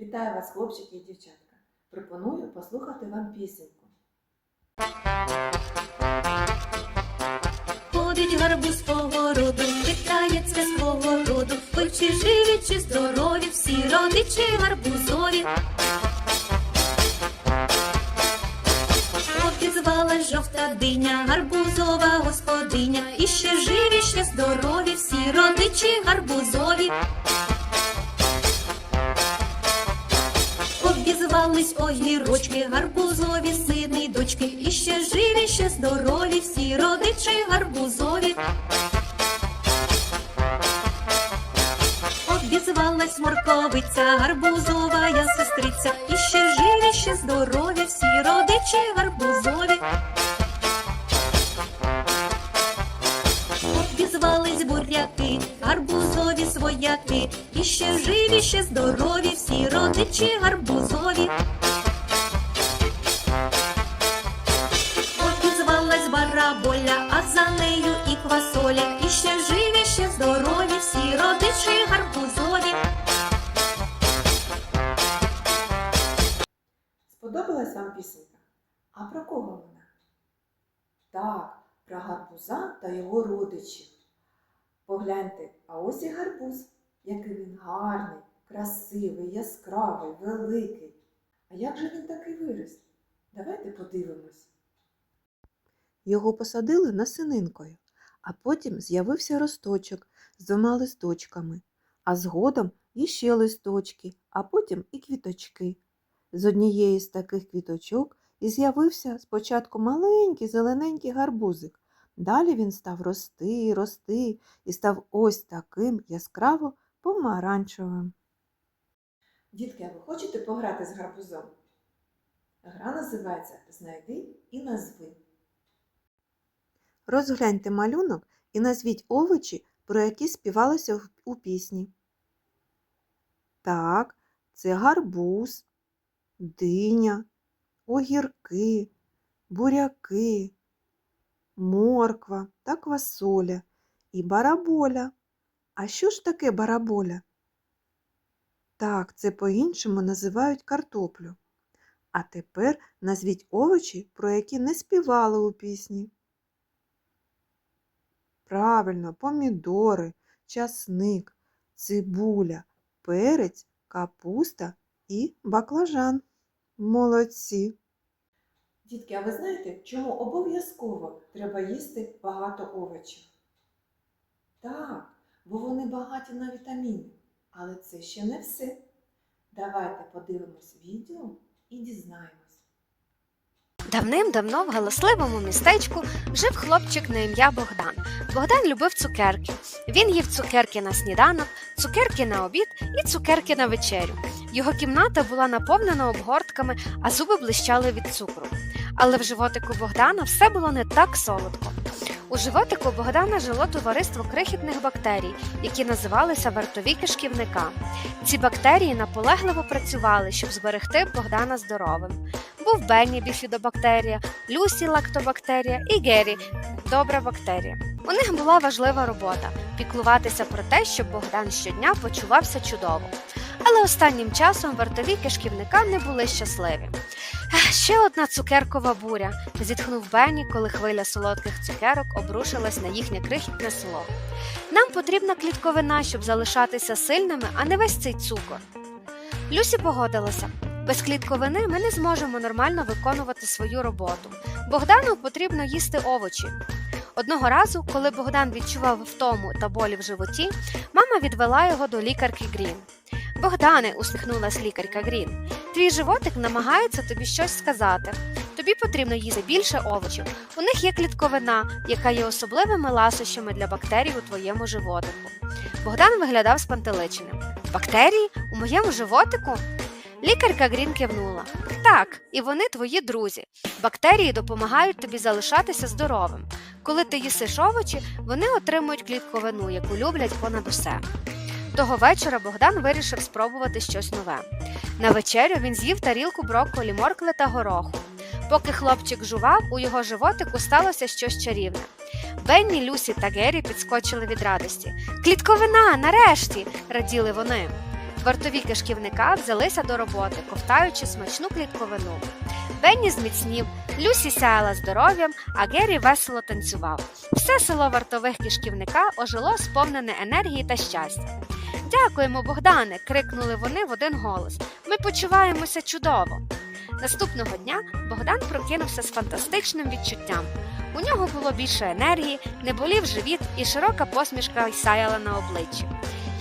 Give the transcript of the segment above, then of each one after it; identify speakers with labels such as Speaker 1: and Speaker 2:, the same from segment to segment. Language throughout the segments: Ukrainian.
Speaker 1: Вітаю вас, хлопчики і дівчатка. Пропоную послухати вам пісеньку.
Speaker 2: Ходить гарбуз по городу, питається свого роду. Ви чи живі, чи здорові, всі родичі гарбузові. Обізвалась жовта диня, гарбузова господиня. І ще живі, ще здорові, всі родичі гарбузові. Обізвались огірочки, гарбузові сини дочки, і ще живі, ще здорові, всі родичі гарбузові. Обізвалась морковиця, гарбузова я сестриця, і ще живі, ще здорові, всі родичі гарбузові. Гарбузові і ще живі, ще здорові, всі родичі гарбузові. Обізвалась бараболя, а за нею і квасоля, і ще живі, ще здорові, всі родичі гарбузові.
Speaker 1: Сподобалась вам пісенька? А про кого вона? Так, про гарбуза та його родичів. Погляньте, а ось і гарбуз, який він гарний, красивий, яскравий, великий. А як же він такий виріс? Давайте подивимось. Його посадили насининкою, а потім з'явився росточок з двома листочками, а згодом іще листочки, а потім і квіточки. З однієї з таких квіточок і з'явився спочатку маленький зелененький гарбузик. Далі він став рости, рости і став ось таким яскраво помаранчевим. Дітки, а ви хочете пограти з гарбузом? Гра називається Знайди і назви. Розгляньте малюнок і назвіть овочі, про які співалося у пісні. Так, це гарбуз, диня, огірки, буряки, морква та квасоля і бараболя. А що ж таке бараболя? Так, це по-іншому називають картоплю. А тепер назвіть овочі, про які не співали у пісні. Правильно, помідори, часник, цибуля, перець, капуста і баклажан. Молодці. Дітки, а ви знаєте, чому обов'язково треба їсти багато овочів? Так, бо вони багаті на вітаміни. Але це ще не все. Давайте подивимось відео і дізнаємось.
Speaker 3: Давним-давно в галасливому містечку жив хлопчик на ім'я Богдан. Богдан любив цукерки. Він їв цукерки на сніданок, цукерки на обід і цукерки на вечерю. Його кімната була наповнена обгортками, а зуби блищали від цукру. Але в животику Богдана все було не так солодко. У животику Богдана жило товариство крихітних бактерій, які називалися вартові кишківника. Ці бактерії наполегливо працювали, щоб зберегти Богдана здоровим. Був Бенні біфідобактерія, Люсі лактобактерія і Гері добра бактерія. У них була важлива робота піклуватися про те, щоб Богдан щодня почувався чудово. Але останнім часом вартові кишківника не були щасливі. Ще одна цукеркова буря, зітхнув Бенні, коли хвиля солодких цукерок обрушилась на їхнє крихітне село. Нам потрібна клітковина, щоб залишатися сильними, а не весь цей цукор. Люсі погодилася. Без клітковини ми не зможемо нормально виконувати свою роботу. Богдану потрібно їсти овочі. Одного разу, коли Богдан відчував втому та болі в животі, мама відвела його до лікарки Грін. Богдане, усміхнулась лікарка Грін, твій животик намагається тобі щось сказати. Тобі потрібно їсти більше овочів. У них є клітковина, яка є особливими ласощами для бактерій у твоєму животику. Богдан виглядав спантеличеним. Бактерії у моєму животику? Лікарка Грін кивнула. Так, і вони твої друзі. Бактерії допомагають тобі залишатися здоровим. Коли ти їсиш овочі, вони отримують клітковину, яку люблять понад усе. Того вечора Богдан вирішив спробувати щось нове. На вечерю він з'їв тарілку брокколі, моркви та гороху. Поки хлопчик жував, у його животику сталося щось чарівне. Бенні, Люсі та Гері підскочили від радості. Клітковина, нарешті! раділи вони. Вартові кишківника взялися до роботи, ковтаючи смачну клітковину. Бенні зміцнів, Люсі сяяла здоров'ям, а Геррі весело танцював. Все село вартових кишківника ожило сповнене енергії та щастя. Дякуємо, Богдане! крикнули вони в один голос. Ми почуваємося чудово. Наступного дня Богдан прокинувся з фантастичним відчуттям. У нього було більше енергії, не болів живіт і широка посмішка сяяла на обличчі.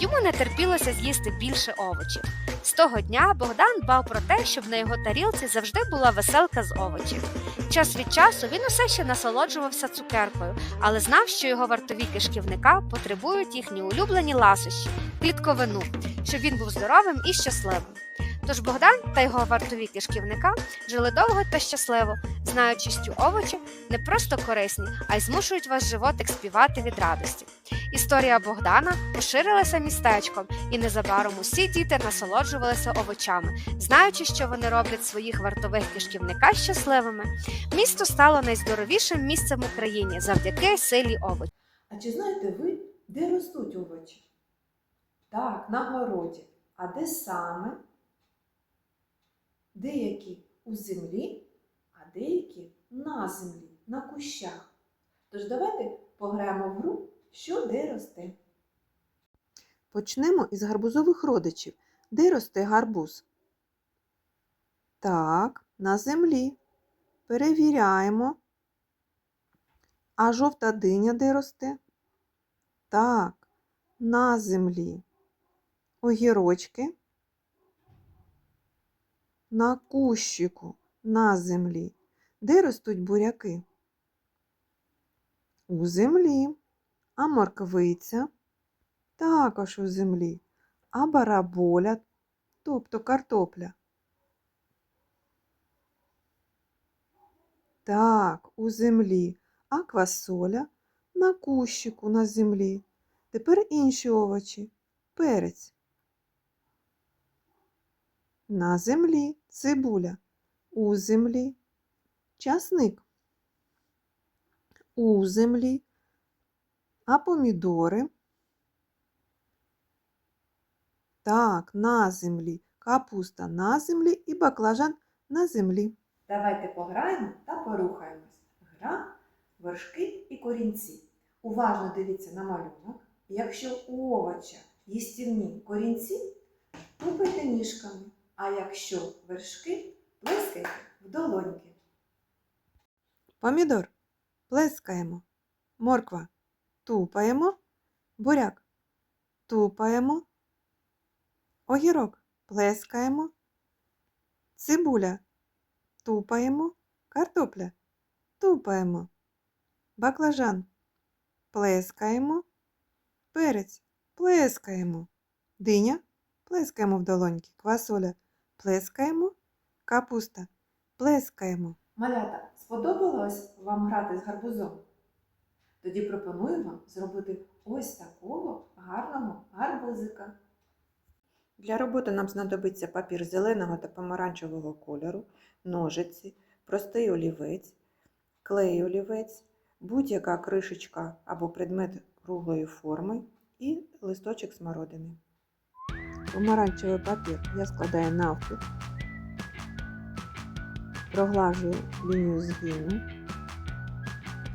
Speaker 3: Йому не терпілося з'їсти більше овочів. З того дня Богдан дбав про те, щоб на його тарілці завжди була веселка з овочів. Час від часу він усе ще насолоджувався цукеркою, але знав, що його вартові кишківника потребують їхні улюблені ласощі, клітковину, щоб він був здоровим і щасливим. Тож Богдан та його вартові кишківника жили довго та щасливо, знаючи, що овочі не просто корисні, а й змушують ваш животик співати від радості. Історія Богдана поширилася містечком, і незабаром усі діти насолоджувалися овочами, знаючи, що вони роблять своїх вартових кишківника щасливими. Місто стало найздоровішим місцем в Україні завдяки силі овочів.
Speaker 4: А чи знаєте ви, де ростуть овочі? Так, на городі. А де саме? Деякі у землі, а деякі на землі, на кущах. Тож давайте пограємо в гру, що де росте.
Speaker 1: Почнемо із гарбузових родичів. Де росте гарбуз? Так, на землі. Перевіряємо. А жовта диня де росте? Так, на землі. Огірочки. На кущику, на землі. Де ростуть буряки? У землі. А морквиця? Також у землі. А бараболя, тобто картопля. Так, у землі. А квасоля на кущику на землі. Тепер інші овочі. Перець. На землі цибуля. У землі. Часник. У землі. А помідори. Так, на землі. Капуста на землі і баклажан на землі.
Speaker 4: Давайте пограємо та порухаємось. Гра, вершки і корінці. Уважно дивіться на малюнок. Якщо у овоча їстівні корінці, тупайте ніжками, а якщо вершки, плескайте в долоньки.
Speaker 1: Помідор плескаємо. Морква тупаємо. Буряк тупаємо. Огірок плескаємо. Цибуля тупаємо. Картопля тупаємо. Баклажан плескаємо. Перець плескаємо. Диня плескаємо в долоньки. Квасоля плескаємо. Капуста плескаємо.
Speaker 4: Малята, сподобалось вам грати з гарбузом? Тоді пропоную вам зробити ось такого гарного гарбузика.
Speaker 1: Для роботи нам знадобиться папір зеленого та помаранчевого кольору, ножиці, простий олівець, клей олівець, будь-яка кришечка або предмет круглої форми і листочок смородини. Помаранчевий папір я складаю навпіл, проглажую лінію згину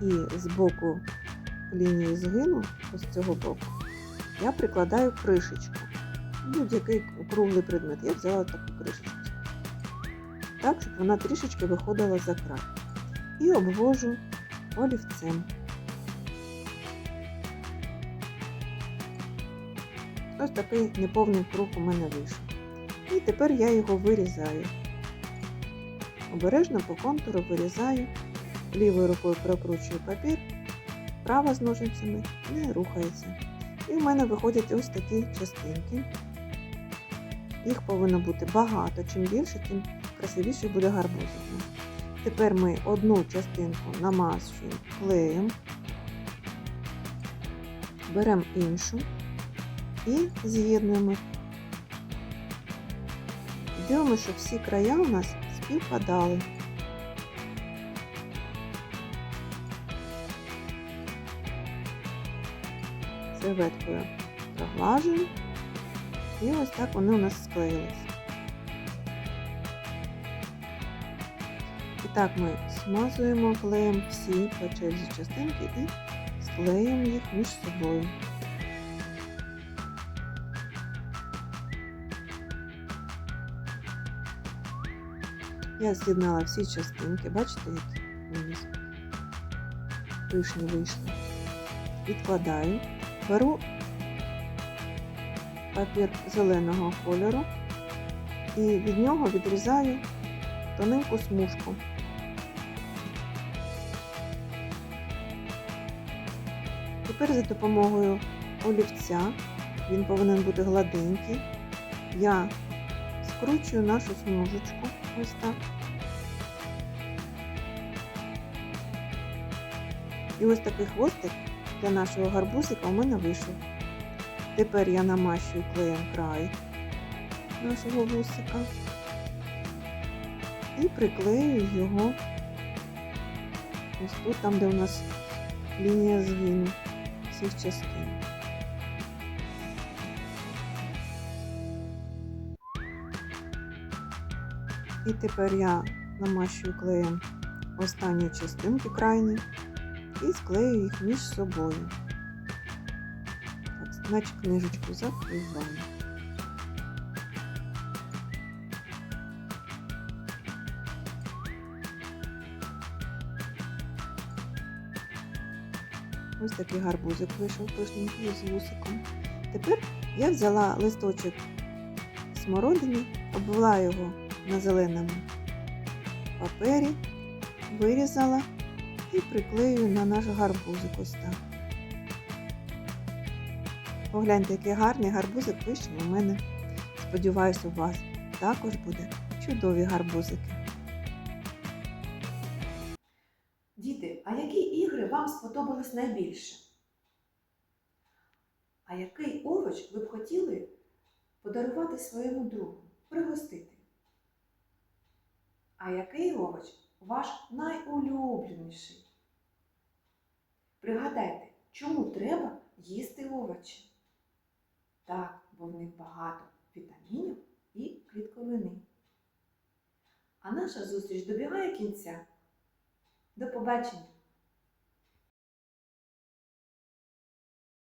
Speaker 1: і з боку лінії згину, ось цього боку, я прикладаю кришечку будь-який круглий предмет. Я взяла таку кришечку. Так, щоб вона трішечки виходила за край. І обвожу олівцем. Ось такий неповний круг у мене вийшов. І тепер я його вирізаю. Обережно по контуру вирізаю, лівою рукою прокручую папір, права з ножницями не рухається. І в мене виходять ось такі частинки. Їх повинно бути багато. Чим більше, тим красивіше буде гарбузик. Тепер ми одну частинку намазуємо клеєм, беремо іншу і з'єднуємо. Дивимося, щоб всі края у нас співпадали. Серветкою проглажуємо І ось так вони у нас склеїлись. І так ми смазуємо клеєм всі по частинки і склеїмо їх між собою. Я з'єднала всі частинки, бачите, які вони пишні вийшли. Відкладаю, беру папір зеленого кольору і від нього відрізаю тоненьку смужку. Тепер за допомогою олівця, він повинен бути гладенький, я скручую нашу смужечку ось так. І ось такий хвостик для нашого гарбузика у мене вийшов. Тепер я намащую клеєм край нашого вусика і приклею його ось тут, там, де у нас лінія згину всіх частин. І тепер я намащую клеєм останні частинки крайні і склею їх між собою. Так, наче книжечку закриваю. Ось такий гарбузик вийшов пишненький з вусиком. Тепер я взяла листочок смородини, обвела його на зеленому папері, вирізала і приклею на наш гарбузик ось так. Погляньте, який гарний гарбузик вийшов у мене. Сподіваюсь, у вас також буде чудові гарбузики.
Speaker 4: Діти, а які ігри вам сподобались найбільше? А який овоч ви б хотіли подарувати своєму другу, пригостити? А який овоч ваш найулюбленіший? Пригадайте, чому треба їсти овочі? Так, бо в них багато вітамінів і клітковини. А наша зустріч добігає кінця. До побачення!